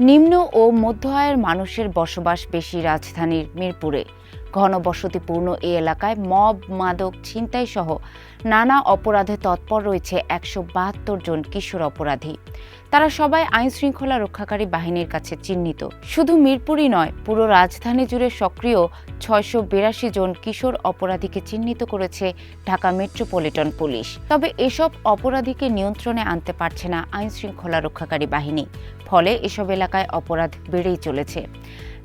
নিম্ন ও মধ্য আয়ের মানুষের বসবাস বেশি রাজধানীর মিরপুরে। ঘনবসতিপূর্ণ এই এলাকায় মব, মাদক ছিনতাই সহ নানা অপরাধে তৎপর রয়েছে একশো বাহাত্তর জন কিশোর অপরাধী। তারা সবাই আইন শৃঙ্খলা রক্ষাকারী বাহিনীর কাছে চিহ্নিত। শুধু মিরপুরই নয়, পুরো রাজধানী জুড়ে সক্রিয় ছয়শো বিরাশি জন কিশোর অপরাধীকে চিহ্নিত করেছে ঢাকা মেট্রোপলিটন পুলিশ। তবে এসব অপরাধীকে নিয়ন্ত্রণে আনতে পারছে না আইন শৃঙ্খলা রক্ষাকারী বাহিনী। ফলে এসব এলাকায় অপরাধ বেড়েই চলেছে।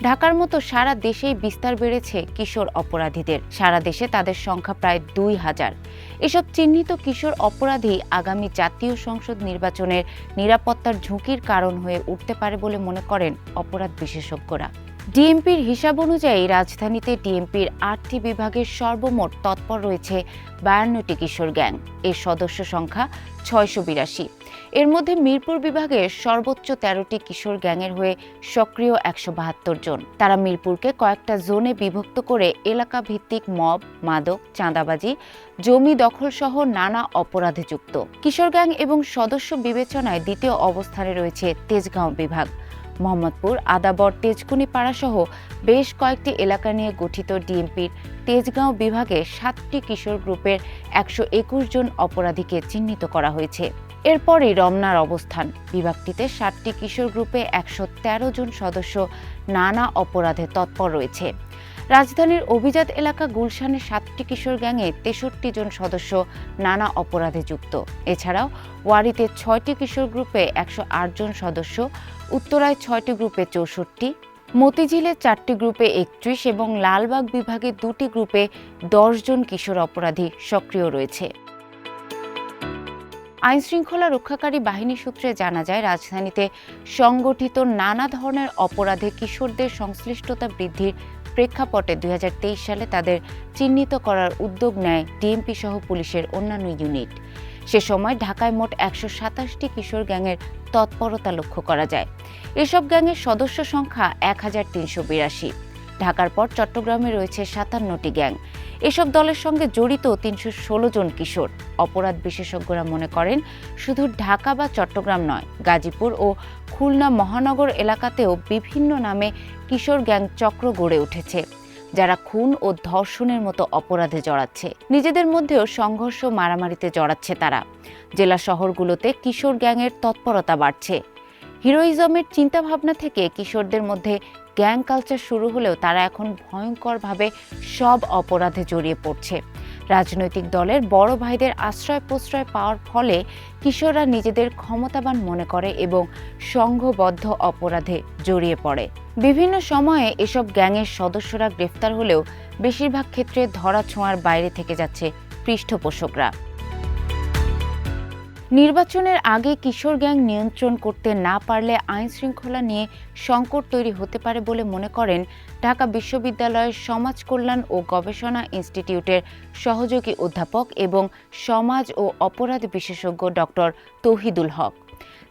ঢাকার মতো সারা দেশেই বিস্তার বেড়েছে কিশোর অপরাধীদের। সারা দেশে তাদের সংখ্যা প্রায় দুই হাজার। এসব চিহ্নিত কিশোর অপরাধী আগামী জাতীয় সংসদ নির্বাচনের নিরাপত্তার ঝুঁকির কারণ হয়ে উঠতে পারে বলে মনে করেন অপরাধ বিশেষজ্ঞরা। ডিএমপির হিসাব অনুযায়ী রাজধানীতে ডিএমপির আটটি বিভাগের সর্বমোট তৎপর রয়েছে বায়ান্নটি কিশোর গ্যাং। এর সদস্য সংখ্যা ছয়শো বিরাশি। এর মধ্যে মিরপুর বিভাগের সর্বোচ্চ তেরোটি কিশোর গ্যাংয়ের হয়ে সক্রিয় একশো বাহাত্তর জন। তারা মিরপুরকে কয়েকটা জোনে বিভক্ত করে এলাকা ভিত্তিক মব, মাদক, চাঁদাবাজি, জমি দখল সহ নানা অপরাধে যুক্ত। কিশোর গ্যাং এবং সদস্য বিবেচনায় দ্বিতীয় অবস্থানে রয়েছে তেজগাঁও বিভাগ। মোহাম্মদপুর, আদাবর, তেজকুনি পাড়াসহ বেশ কয়েকটি এলাকা নিয়ে গঠিত ডিএমপির তেজগাঁও বিভাগে সাতটি কিশোর গ্রুপের একশো একুশ জন অপরাধীকে চিহ্নিত করা হয়েছে। এরপরই রমনার অবস্থান। বিভাগটিতে সাতটি কিশোর গ্রুপে একশো তেরো জন সদস্য নানা অপরাধে তৎপর রয়েছে। রাজধানীর অভিজাত এলাকা গুলশানের সাতটি কিশোর গ্যাংয়ে তেষট্টি জন সদস্য নানা অপরাধে যুক্ত। এছাড়াও ওয়ারিতে ছয়টি কিশোর গ্রুপে একশো জন সদস্য, উত্তরায় ছয়টি গ্রুপে চৌষট্টি, মতিঝিলে চারটি গ্রুপে একত্রিশ এবং লালবাগ বিভাগে দুটি গ্রুপে জন কিশোর অপরাধী সক্রিয় রয়েছে। আইন শৃঙ্খলা রক্ষাকারী বাহিনী সূত্রে জানা যায়, রাজধানীতে সংগঠিত নানা ধরনের অপরাধে কিশোরদের সংশ্লিষ্টতা বৃদ্ধির প্রেক্ষাপটে দু হাজার তেইশ সালে তাদের চিহ্নিত করার উদ্যোগ নেয় ডিএমপি সহ পুলিশের অন্যান্য ইউনিট। সে সময় ঢাকায় মোট একশো সাতাশটি কিশোর গ্যাংয়ের তৎপরতা লক্ষ্য করা যায়। এসব গ্যাংয়ের সদস্য সংখ্যা এক হাজার তিনশো বিরাশি। ঢাকার পর চট্টগ্রামে রয়েছে সাতান্নটি গ্যাং। এসব দলের সঙ্গে জড়িত তিনশো ষোলো জন কিশোর। অপরাধ বিশেষজ্ঞরা মনে করেন, শুধু ঢাকা বা চট্টগ্রাম নয়, গাজীপুর ও খুলনা মহানগর এলাকাতেও বিভিন্ন নামে কিশোর গ্যাং চক্র গড়ে উঠেছে, যারা খুন ও ধর্ষণের মতো অপরাধে জড়াচ্ছে। নিজেদের মধ্যেও সংঘর্ষ মারামারিতে জড়াচ্ছে তারা। জেলা শহরগুলোতে কিশোর গ্যাংয়ের তৎপরতা বাড়ছে। হিরোইজমের চিন্তাভাবনা থেকে কিশোরদের মধ্যে গ্যাং কালচার শুরু হলেও তারা এখন ভয়ঙ্করভাবে সব অপরাধে জড়িয়ে পড়ছে। রাজনৈতিক দলের বড় ভাইদের আশ্রয় প্রশ্রয় পাওয়ার ফলে কিশোররা নিজেদের ক্ষমতাবান মনে করে এবং সংঘবদ্ধ অপরাধে জড়িয়ে পড়ে। বিভিন্ন সময়ে এসব গ্যাংয়ের সদস্যরা গ্রেফতার হলেও বেশিরভাগ ক্ষেত্রে ধরা ছোঁয়ার বাইরে থেকে যাচ্ছে পৃষ্ঠপোষকরা। নির্বাচনের আগে কিশোর গ্যাং নিয়ন্ত্রণ করতে না পারলে আইন শৃঙ্খলা নিয়ে সংকট তৈরি হতে পারে বলে মনে করেন ঢাকা বিশ্ববিদ্যালয়ের সমাজ কল্যাণ ও গবেষণা ইনস্টিটিউটের সহযোগী অধ্যাপক এবং সমাজ ও অপরাধ বিশেষজ্ঞ ডক্টর তৌহিদুল হক।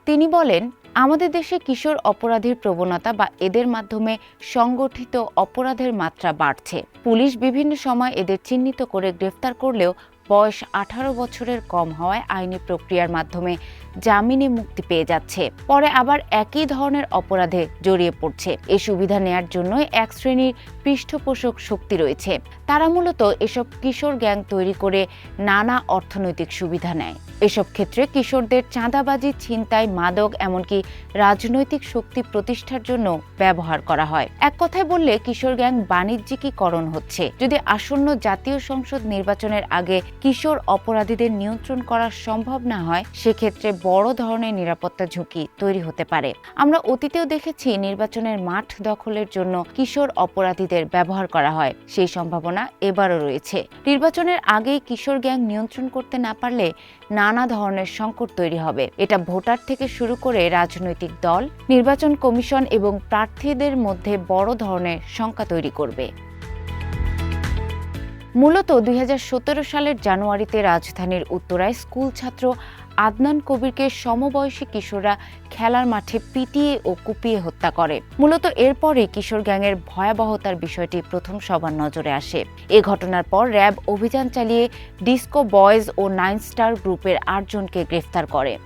তিনি বলেন, আমাদের দেশে কিশোর অপরাধীর প্রবণতা বা এদের মাধ্যমে সংগঠিত অপরাধের মাত্রা বাড়ছে। পুলিশ বিভিন্ন সময় এদের চিহ্নিত করে গ্রেফতার করলেও বয়স আঠারো বছরের কম হওয়ায় আইনি প্রক্রিয়ার মাধ্যমে জামিনে মুক্তি পেয়ে যাচ্ছে। পরে আবার একই ধরনের অপরাধে জড়িয়ে পড়ছে। এই সুবিধা নেয়ার জন্যই এক শ্রেণির পৃষ্ঠপোষক শক্তি রয়েছে। তারা মূলত এসব কিশোর গ্যাং তৈরি করে নানা অর্থনৈতিক সুবিধা নেয়। এসব ক্ষেত্রে কিশোরদের চাঁদাবাজি, ছিনতাই, মাদক, এমনকি রাজনৈতিক শক্তি প্রতিষ্ঠার জন্য ব্যবহার করা হয়। এক কথায় বললে কিশোর গ্যাং বাণিজ্যিকীকরণ হচ্ছে। যদি আসন্ন জাতীয় সংসদ নির্বাচনের আগে কিশোর অপরাধীদের নিয়ন্ত্রণ করা সম্ভব না হয়, সেক্ষেত্রে বড় ধরনের নিরাপত্তা ঝুঁকি তৈরি হতে পারে। আমরা অতীতেও দেখেছি নির্বাচনের মাঠ দখলের জন্য কিশোর অপরাধীদের ব্যবহার করা হয়। সেই সম্ভাবনা এবারও রয়েছে। নির্বাচনের আগেই কিশোর গ্যাং নিয়ন্ত্রণ করতে না পারলে নানা ধরনের সংকট তৈরি হবে। এটা ভোটার থেকে শুরু করে রাজনৈতিক দল, নির্বাচন কমিশন এবং প্রার্থীদের মধ্যে বড় ধরনের শঙ্কা তৈরি করবে। মূলত দুই হাজার সতেরো সালের জানুয়ারিতে রাজধানীর উত্তরায় স্কুল ছাত্র আদনান কবিরকে সমবয়সী কিশোররা খেলার মাঠে পিটিয়ে ও কুপিয়ে হত্যা করে। মূলত এরপরে কিশোর গ্যাংয়ের ভয়াবহতার বিষয়টি প্রথম সবার নজরে আসে। এ ঘটনার পর র্যাব অভিযান চালিয়ে ডিস্কো বয়েজ ও নাইন স্টার গ্রুপের আটজনকে গ্রেফতার করে।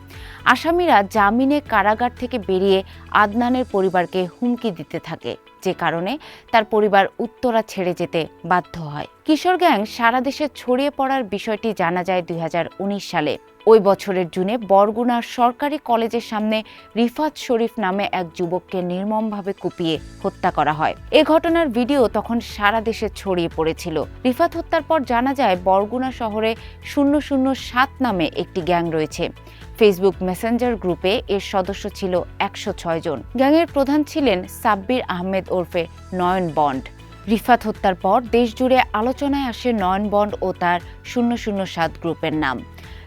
আসামিরা জামিনে কারাগার থেকে বেরিয়ে আদনানের পরিবারকে হুমকি দিতে থাকে, যে কারণে তার পরিবার উত্তরা ছেড়ে যেতে বাধ্য হয়। কিশোর গ্যাং সারা দেশে ছড়িয়ে পড়ার বিষয়টি জানা যায় দুই হাজার উনিশ সালে। ওই বছরের জুনে বরগুনার সরকারি কলেজের সামনে রিফাত শরীফ নামে এক যুবককে নির্মমভাবে কুপিয়ে হত্যা করা হয়। এ ঘটনার ভিডিও তখন সারা দেশে ছড়িয়ে পড়েছিল। রিফাত হত্যার পর জানা যায়, বরগুনা শহরে শূন্য শূন্য সাত নামে একটি গ্যাং রয়েছে। ফেসবুক মেসেঞ্জার গ্রুপে এর সদস্য ছিল একশো ছয় জন। গ্যাংয়ের প্রধান ছিলেন সাব্বির আহমেদ ওরফে নয়ন বন্ড। রিফাত হত্যার পর দেশজুড়ে আলোচনায় আসে নয়ন বন্ড ও তার শূন্য শূন্য সাত গ্রুপের নাম।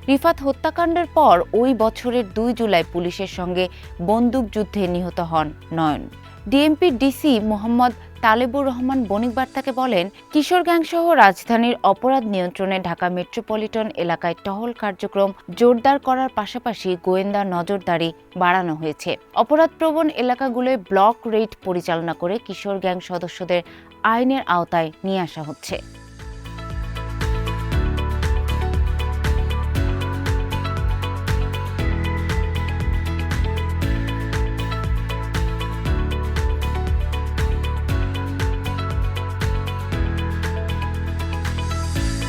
রিফাত হত্যাকাণ্ডের পর ওই বছরের দুই জুলাই পুলিশের সঙ্গে বন্দুকযুদ্ধে নিহত হন নয়ন। ডিএমপি ডিসি মোহাম্মদ তালেবুর রহমান বণিক বার্তাকে বলেন, কিশোর গ্যাংসহ রাজধানীর অপরাধ নিয়ন্ত্রণে ঢাকা মেট্রোপলিটন এলাকায় টহল কার্যক্রম জোরদার করার পাশাপাশি গোয়েন্দা নজরদারি বাড়ানো হয়েছে। অপরাধপ্রবণ এলাকাগুলোয় ব্লক রেড পরিচালনা করে কিশোর গ্যাং সদস্যদের আইনের আওতায় নিয়ে আসা হচ্ছে।